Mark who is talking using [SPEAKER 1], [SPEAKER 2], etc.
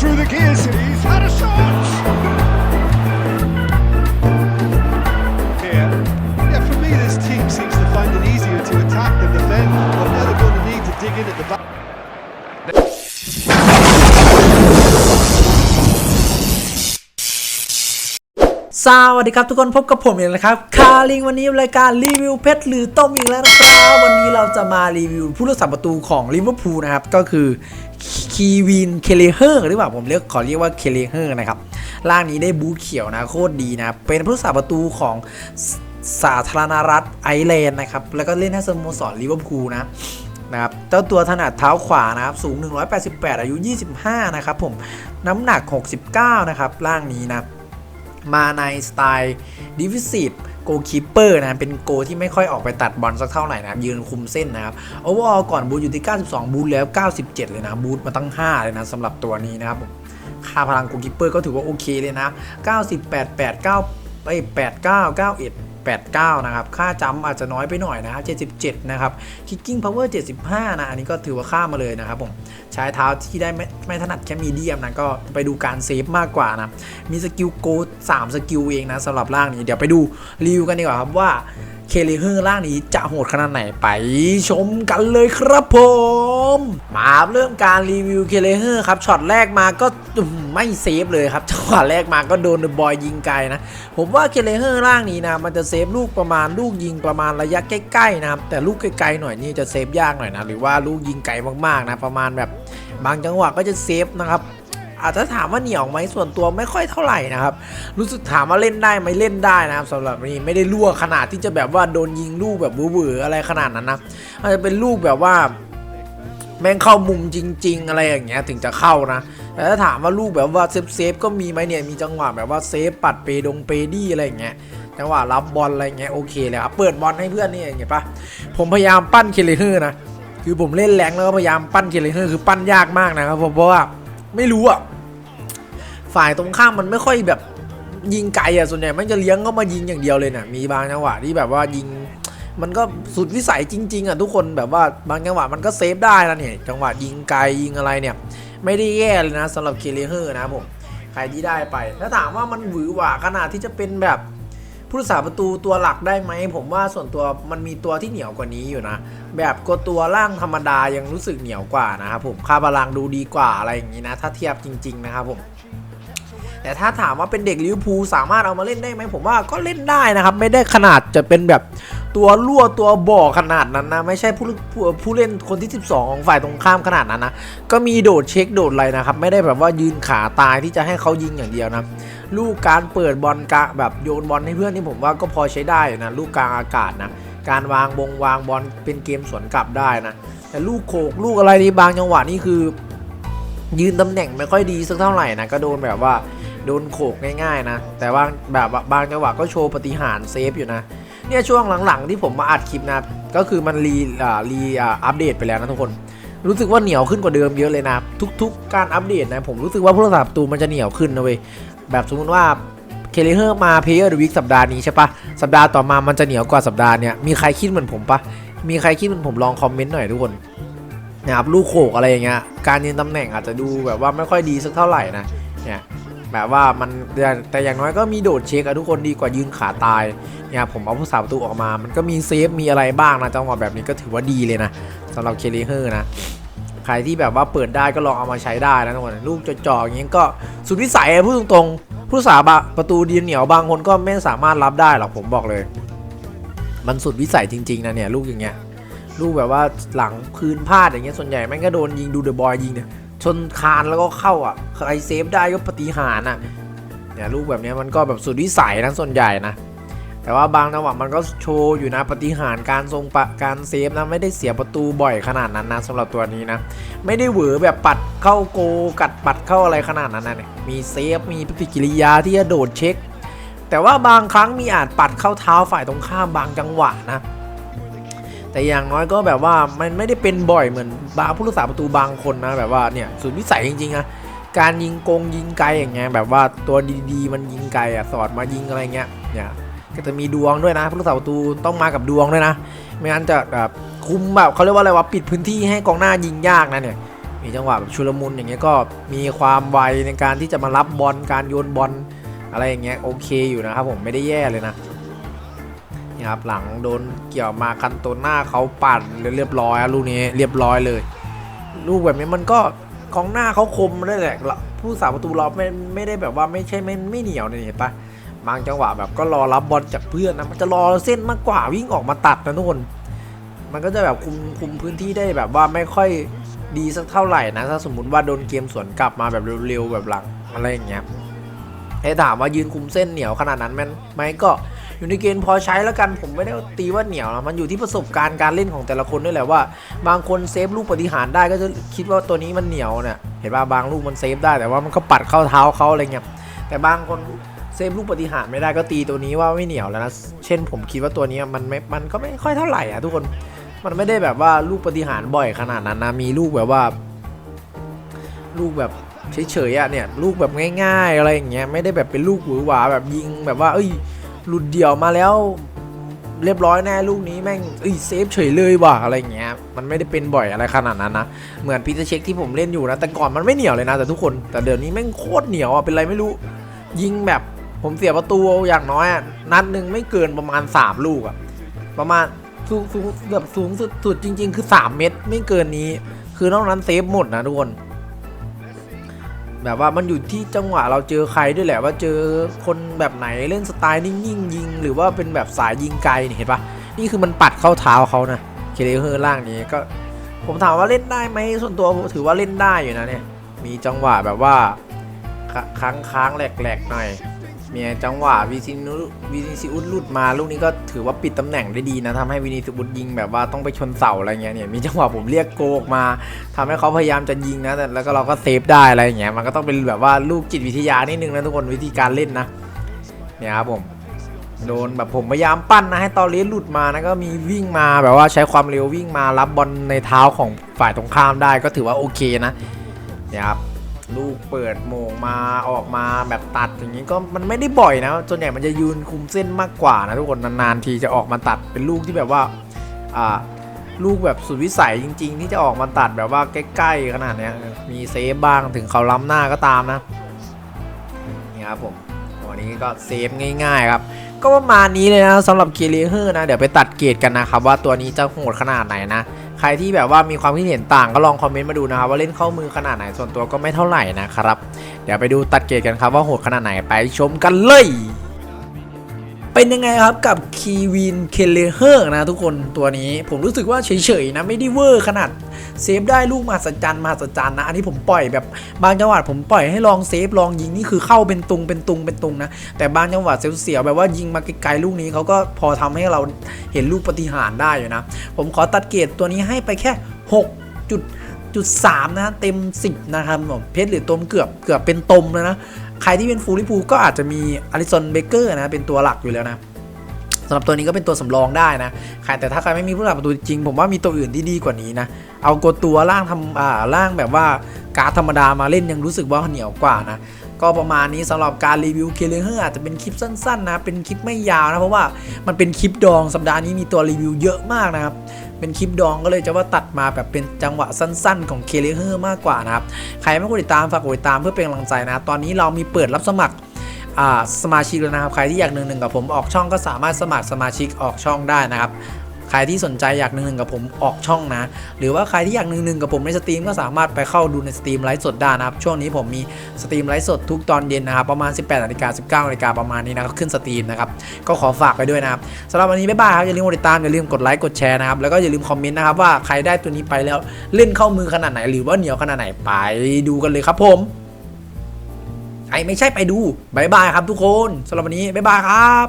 [SPEAKER 1] through the gears and had a shot.
[SPEAKER 2] สวัสดีครับทุกคนพบกับผมเองนะครับคาริงวันนี้รายการรีวิวเพชรหรือต้มอีกแล้วนะครับวันนี้เราจะมารีวิวผู้รักษาประตูของลิเวอร์พูลนะครับก็คือคีวินเคเลเฮอร์หรือเปล่าผมเรียกขอเรียกว่าเคเลเฮอร์นะครับร่างนี้ได้บูทเขียวนะโคตรดีนะเป็นผู้รักษาประตูของสสาธารณรัฐไอร์แลนด์นะครับแล้วก็เล่นให้สโมสรลิเวอร์พูลนะนะครับเจ้าตัวถนัดเท้าขวานะครับสูง 188 อายุ 25 นะครับผมน้ำหนัก 69 นะครับร่างนี้นะ มาในสไตล์ดิวิสิตโกคีเปอร์นะเป็นโกที่ไม่ค่อยออกไปตัดบอลสักเท่าไหร่นะยืนคุมเส้นนะครับโอเวอร์ออก่อนบูทอยู่ที่ 92 บูทแล้ว 97 เลยนะ บูทมาตั้ง 5 เลยนะสำหรับตัวนี้นะครับค่าพลังโกคีเปอร์ก็ถือว่าโอเคเลยนะ 98 89เอ้ย89 91 89 นะครับ ค่าจำอาจจะน้อยไปหน่อยนะครับ 77 นะครับ Kicking Power 75 นะ อันนี้ก็ถือว่าค่ามาเลยนะครับผม ใช้เท้าที่ได้ไม่ไม่ถนัดแค่มีเดียมนะ ก็ไปดูการเซฟมากกว่านะ มีสกิลโก3สกิลเองนะสำหรับร่างนี้ เดี๋ยวไปดูรีวิวกันดีกว่าครับว่า เคเลเฮอร์ร่างนี้จะโหดขนาดไหนไปชมกันเลยครับผม มาเริ่มการรีวิวเคเลเฮอร์ครับช็อตแรกมาก็ไม่เซฟเลยครับจังหวะแรกมาก็โดนเดอะบอยยิงไกลนะ ผมว่าเคเลเฮอร์ร่างนี้นะมันจะเซฟลูกประมาณลูกยิงประมาณระยะใกล้ๆนะครับแต่ลูกไกลๆหน่อยนี่จะเซฟยากหน่อยนะหรือว่าลูกยิงไกลมากๆนะประมาณแบบบางจังหวะก็จะเซฟนะครับ อาจจะถามว่าเหนียวไหมส่วนตัวไม่ค่อยเท่าไหร่นะครับ รู้สึกถามว่าเล่นได้ไหมเล่นได้นะครับสำหรับนี้ไม่ได้รั่วขนาดที่จะแบบว่าโดนยิงลูกแบบเวอร์ๆอะไรขนาดนั้นนะอาจจะเป็นลูกแบบว่าแม่งเข้ามุมจริง ๆ อะไรอย่างเงี้ยถึงจะเข้านะแต่ถ้าถามว่าลูกแบบว่าเซฟเซฟก็มีไหมเนี่ยมีจังหวะแบบว่าเซฟปัดเปดงเปดี้อะไรอย่างเงี้ยจังหวะรับบอลอะไรเงี้ยโอเคเลยครับเปิดบอลให้เพื่อนนี่อย่างเงี้ยปะผมพยายามปั้นเคเลเฮอร์นะคือผมเล่นแรงแล้วก็พยายามปั้นเคเลเฮอร์คือปั้นยากมากนะครับผมเพราะว่าไม่รู้อะ ฝ่ายตรงข้ามมันไม่ค่อยแบบยิงไกลอะส่วนใหญ่มันจะเลี้ยงก็มายิงอย่างเดียวเลยนะมีบางจังหวะที่แบบว่ายิง มันก็สุดวิสัยจริง ๆอะทุกคนแบบว่าบางจังหวะมันก็เซฟได้นะเนี่ยจังหวะยิงไกลยิงอะไรเนี่ย ไม่ได้แย่เลยนะสำหรับเคเลเฮอร์นะผมใครที่ได้ไปถ้าถามว่ามันหวือหวาขนาดที่จะเป็นแบบผู้รักษาประตูตัวหลักได้ไหม ผมว่าส่วนตัวมันมีตัวที่เหนียวกว่านี้อยู่นะ แบบก็ตัวล่างธรรมดายังรู้สึกเหนียวกว่านะครับผมค่าพลังดูดีกว่าอะไรอย่างนี้นะ ถ้าเทียบจริง ๆ นะครับผม แต่ถ้าถามว่าเป็นเด็กลิเวอร์พูลสามารถเอามาเล่นได้ไหมผมว่าก็เล่นได้นะครับ ไม่ได้ขนาดจะเป็นแบบตัวรั่วตัวบ่อขนาดนั้นนะ ไม่ใช่ผู้ผู้ผู้เล่นคนที่ 12 ของฝ่ายตรงข้ามขนาดนั้นนะ ก็มีโดดเช็คโดดอะไรนะครับ ไม่ได้แบบว่ายืนขาตายที่จะให้เขายิงอย่างเดียวนะลูกการเปิดบอลกะแบบโยนบอลให้เพื่อนนี่ผมว่าก็พอใช้ได้นะลูกกลางอากาศนะการวางบงวางบอลเป็นเกมสวนกลับได้นะแต่ลูกโขกลูกอะไรนี่บางจังหวะนี่คือ ยืนตำแหน่งไม่ค่อยดีสักเท่าไหร่นะก็โดนแบบว่า โดนโขกง่ายๆนะ แต่บางแบบบางจังหวะก็โชว์ปฏิหารเซฟอยู่นะ เนี่ยช่วงหลังๆที่ผมมาอัดคลิปนะ ก็คือมันรีอ่ารีอ่าอัปเดตไปแล้วนะทุกคน รู้สึกว่าเหนียวขึ้นกว่าเดิมเยอะเลยนะ ทุก ๆ การอัปเดตนะ ผมรู้สึกว่าผู้รักษาประตูมันจะเหนียวขึ้นนะเว้ย แบบสมมติว่าเคเลเฮอร์มาเพย์เออร์ดวิกสัปดาห์นี้ใช่ปะสัปดาห์ต่อมามันจะเหนียวกว่าสัปดาห์เนี้ยมีใครคิดเหมือนผมปะมีใครคิดเหมือนผมลองคอมเมนต์หน่อยทุกคนนะครับลูกโขกอะไรอย่างเงี้ยการยืนตำแหน่งอาจจะดูแบบว่าไม่ค่อยดีสักเท่าไหร่นะเนี่ย แบบว่ามันแต่อย่างน้อยก็มีโดดเช็คอะทุกคนดีกว่ายืนขาตายเนี่ยผมเอาผู้สาประตูออกมา มันก็มีเซฟมีอะไรบ้างนะจังหวะแบบนี้ก็ถือว่าดีเลยนะสำหรับเคลีเฮอร์นะใครที่แบบว่าเปิดได้ก็ลองเอามาใช้ได้นะทุกคนลูกจ่อๆอย่างงี้ก็สุดวิสัยพูดตรงๆ ผู้สาประตูดีเหนียวบางคนก็ไม่สามารถรับได้หรอกผมบอกเลย มันสุดวิสัยจริง ๆนะเนี่ยลูกอย่างเงี้ยลูกแบบว่าหลังพื้นพลาดอย่างเงี้ยส่วนใหญ่แม่งก็โดนยิงดูเดอะบอยยิงเนี่ย ชนคานแล้วก็เข้าอะใครเซฟได้ก็ปฏิหารย์อะเนี่ยลูกแบบนี้มันก็แบบสุดวิสัยนะส่วนใหญ่นะแต่ว่าบางจังหวะมันก็โชว์อยู่นะปฏิหารการทรงปะการเซฟนะไม่ได้เสียประตูบ่อยขนาดนั้นนะสำหรับตัวนี้นะ ไม่ได้เหวอแบบปัดเข้าโกกัดปัดเข้าอะไรขนาดนั้นนะมีเซฟมีปฏิกิริยาที่จะโดดเช็ค แต่ว่าบางครั้งมีอาจปัดเข้าเท้าฝ่ายตรงข้ามบางจังหวะนะ แต่อย่างน้อยก็แบบว่ามันไม่ได้เป็นบ่อยเหมือนบาผู้รักษาประตูบางคนนะแบบว่าเนี่ยสุดวิสัยจริงๆนะการยิงกงยิงไกลอย่างเงี้ยแบบว่าตัวดีๆมันยิงไกลอะสอดมายิงอะไรเงี้ยเนี่ยก็จะมีดวงด้วยนะผู้รักษาประตูต้องมากับดวงด้วยนะ ไม่งั้นจะแบบคุมแบบเขาเรียกว่าอะไรว่าปิดพื้นที่ให้กองหน้ายิงยากนะเนี่ยมีจังหวะแบบชุลมุนอย่างเงี้ยก็มีความไวในการที่จะมารับบอลการโยนบอลอะไรอย่างเงี้ยโอเคอยู่นะครับผมไม่ได้แย่เลยนะ นี่ครับหลังโดนเกี่ยวมาคันโตหน้าเขาปั่นเรียบร้อยอะลูกนี้เรียบร้อยเลย ลูกแบบนี้มันก็กองหน้าเขาคมได้แหละละผู้สาประตูเราไม่ไม่ได้แบบว่าไม่ใช่ไม่ไม่เหนียวเนี่ยเห็นปะบางจังหวะแบบก็รอรับบอลจากเพื่อนนะมันจะรอเส้นมากกว่าวิ่งออกมาตัดนะทุกคนมันก็จะแบบคุมคุมพื้นที่ได้แบบว่าไม่ค่อยดีสักเท่าไหร่นะถ้าสมมุติว่าโดนเกมสวนกลับมาแบบเร็วๆแบบหลังอะไรอย่างเงี้ยให้ถามว่ายืนคุมเส้นเหนียวขนาดนั้นมันไหมก็ อยู่ในเกณฑ์พอใช้แล้วกันผมไม่ได้ตีว่าเหนียวนะมันอยู่ที่ประสบการณ์การเล่นของแต่ละคนด้วยแหละว่า บางคนเซฟลูกปฏิหารได้ก็จะคิดว่าตัวนี้มันเหนียวเนี่ยเห็นป่ะบางลูกมันเซฟได้แต่ว่ามันก็ปัดเข้าเท้าเขาอะไรเงี้ยแต่บางคนเซฟลูกปฏิหารไม่ได้ก็ตีตัวนี้ว่าไม่เหนียวแล้วนะเช่น ผมคิดว่าตัวนี้มันไม่มันก็ไม่ค่อยเท่าไหร่อะทุกคนมันไม่ได้แบบว่าลูกปฏิหารบ่อยขนาดนั้นนะมีลูกแบบว่า ลูกแบบเฉยๆอะเนี่ยลูกแบบง่าย ๆ อะไรอย่างเงี้ยไม่ได้แบบเป็นลูกหวือหวาแบบยิงแบบว่า เอ้ย หลุดเดี่ยวมาแล้วเรียบร้อยแน่ลูกนี้แม่งเอ้ยเซฟเฉยเลยว่ะอะไรเงี้ยมันไม่ได้เป็นบ่อยอะไรขนาดนั้นนะเหมือนพีเตอร์เช็คที่ผมเล่นอยู่นะแต่ก่อนมันไม่เหนียวเลยนะแต่ทุกคนแต่เดี๋ยวนี้แม่งโคตรเหนียวอะเป็นไรไม่รู้ ยิงแบบผมเสียประตูอย่างน้อยนัดหนึ่งไม่เกินประมาณสามลูกอะประมาณสูงสูงแบบสูงสุดสุดจริง ๆ คือ 3 เมตรไม่เกินนี้ คือนอกนั้นเซฟหมดนะทุกคน แบบว่ามันอยู่ที่จังหวะเราเจอใครด้วยแหละว่าเจอคนแบบไหนเล่นสไตล์นิ่งๆยิง หรือว่าเป็นแบบสายยิงไกลนี่เห็นปะนี่คือมันปัดเข้าเท้าเขานะเคเลเฮอร์ล่างนี้ก็ ผมถามว่าเล่นได้ไหมส่วนตัวผมถือว่าเล่นได้อยู่นะเนี่ยมีจังหวะแบบว่าค้างค้างๆแหลกๆหน่อย มีจังหวะวิซินุวินิซิอุสหลุดมาลูกนี้ก็ถือว่าปิดตำแหน่งได้ดีนะทำให้วินิซิอุสยิงแบบว่าต้องไปชนเสาอะไรเงี้ยเนี่ยมีจังหวะผมเรียกโกกมาทำให้เขาพยายามจะยิงนะแต่แล้วก็เราก็เซฟได้อะไรเงี้ยมันก็ต้องเป็นแบบว่าลูกจิตวิทยานิดนึงนะทุกคนวิธีการเล่นนะเนี่ยครับผมโดนแบบผมพยายามปั้นนะให้ตอเลสหลุดมานะก็มีวิ่งมาแบบว่าใช้ความเร็ววิ่งมารับบอลในเท้าของฝ่ายตรงข้ามได้ก็ถือว่าโอเคนะเนี่ยครับ ลูกเปิดโมงมาออกมาแบบตัดอย่างนี้ก็มันไม่ได้บ่อยนะส่วนใหญ่มันจะยืนคุมเส้นมากกว่านะทุกคนนานๆทีจะออกมาตัดเป็นลูกที่แบบว่าอ่าลูกแบบสุดวิสัยจริง ๆ ที่จะออกมาตัดแบบว่าใกล้ๆขนาดเนี้ยมีเซฟบ้างถึงเขาล้ำหน้าก็ตามนะนี่ครับผมวันนี้ก็เซฟง่ายๆครับก็ประมาณนี้เลยนะสำหรับเกเรเฮอร์นะเดี๋ยวไปตัดเกรดกันนะครับว่าตัวนี้จะโหดขนาดไหนนะ ใครที่แบบว่ามีความคิดเห็นต่างก็ลองคอมเมนต์มาดูนะครับว่าเล่นเข้ามือขนาดไหนส่วนตัวก็ไม่เท่าไหร่นะครับ เดี๋ยวไปดูตัดเกรดกันครับว่าโหดขนาดไหนไปชมกันเลย เป็นยังไงครับกับคีวินเคเลเฮอร์นะทุกคนตัวนี้ผมรู้สึกว่าเฉยๆนะไม่ได้เวอร์ขนาดเซฟได้ลูกมหัศจรรย์มหัศจรรย์นะอันนี้ผมปล่อยแบบบางจังหวะผมปล่อยให้ลองเซฟลองยิงนี่คือเข้าเป็นตุงเป็นตุงเป็นตุงนะแต่บางจังหวะเสียวๆแบบว่ายิงมาไกลๆลูกนี้เขาก็พอทำให้เราเห็นลูกปฏิหารได้อยู่นะผมขอตัดเกรดตัวนี้ให้ไปแค่6จุดจุดสามนะเต็ม 10 นะครับผมเพชรหรือตมเกือบเกือบเป็นตมเลยนะ ใครที่เป็นฟูลิพูก็อาจจะมีอลิสันเบเกอร์นะเป็นตัวหลักอยู่แล้วนะสำหรับตัวนี้ก็เป็นตัวสำรองได้นะใครแต่ถ้าใครไม่มีผู้หลักประตูจริง ผมว่ามีตัวอื่นที่ดีกว่านี้นะ เอากดตัวล่างทำอ่าล่างแบบว่าการธรรมดามาเล่นยังรู้สึกว่าเหนียวกว่านะ ก็ประมาณนี้สำหรับการรีวิวเคเลเฮอร์อาจจะเป็นคลิปสั้นๆนะเป็นคลิปไม่ยาวนะเพราะว่ามันเป็นคลิปดองสัปดาห์นี้มีตัวรีวิวเยอะมากนะครับเป็นคลิปดองก็เลยจะว่าตัดมาแบบเป็นจังหวะสั้นๆ ของเคเลเฮอร์มากกว่านะครับใครไม่กดติดตามฝากกดติดตามเพื่อเป็นกำลังใจนะตอนนี้เรามีเปิดรับสมัครสมาชิกแล้วนะครับ ใครที่อยากหนึ่งหนึ่งกับผมออกช่องก็สามารถสมัครสมาชิกออกช่องได้นะครับ ใครที่สนใจอยากหนึ่งหนึ่งกับผมออกช่องนะ หรือว่าใครที่อยากหนึ่งหนึ่งกับผมในสตรีมก็สามารถไปเข้าดูในสตรีมไลฟ์สดได้นะครับ ช่วงนี้ผมมีสตรีมไลฟ์สดทุกตอนเย็นนะครับ ประมาณ 18นาฬิกา19นาฬิกาประมาณนี้นะครับขึ้นสตรีมนะครับ ก็ขอฝากไปด้วยนะครับสำหรับวันนี้บ๊ายบายครับอย่าลืมกดติดตามอย่าลืมกดไลค์กดแชร์นะครับแล้วก็อย่าลืมคอมเมนต์นะครับว่าใครได้ตัวนี้ไปแล้วเล่นเข้ามือขนาดไหน หรือว่าเหนียวขนาดไหนไปดูกันเลยครับผมไอไม่ใช่ไปดูบายบายครับทุกคนสำหรับวันนี้บายบายครับ